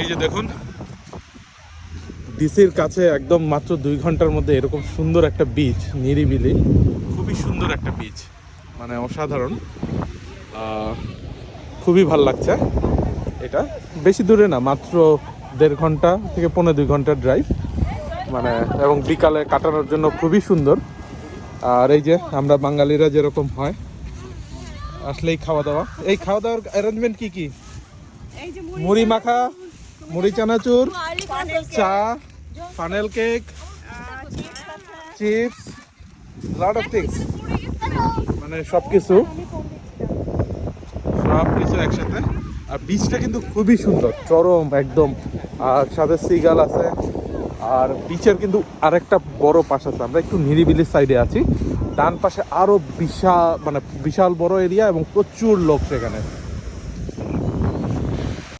এই যে দেখুন। ডিসির কাছে একদম মাত্র দুই ঘণ্টার মধ্যে এরকম সুন্দর একটা বিচ নিরিবিলি। খুবই সুন্দর একটা বিচ মানে অসাধারণ। খুবই ভালো লাগছে এটা। বেশি দূরে না মাত্র দেড় ঘণ্টা থেকে পনেরো দুই ঘণ্টার ড্রাইভ মানে এবং বিকালে কাটানোর জন্য খুবই সুন্দর। আর এই যে আমরা বাঙালিরা যেরকম হয় আসলেই খাওয়া দাওয়া। এই খাওয়া দাওয়ার অ্যারেঞ্জমেন্ট কি কি? মুড়ি মাখা মুড়ি চানাচুর, চা funnel cake chips lot of things মানে সব কিছু সব কিছু একসাথে। আর বিচটা কিন্তু খুবই সুন্দর, চরম একদম। আর সাথে সিগাল আছে। আর বিচের কিন্তু আরেকটা বড় পাশ আছে। আমরা একটু নিরিবিলি সাইডে আছি। ডান পাশে আরও বিশাল মানে বিশাল বড় এরিয়া এবং প্রচুর লোক সেখানে।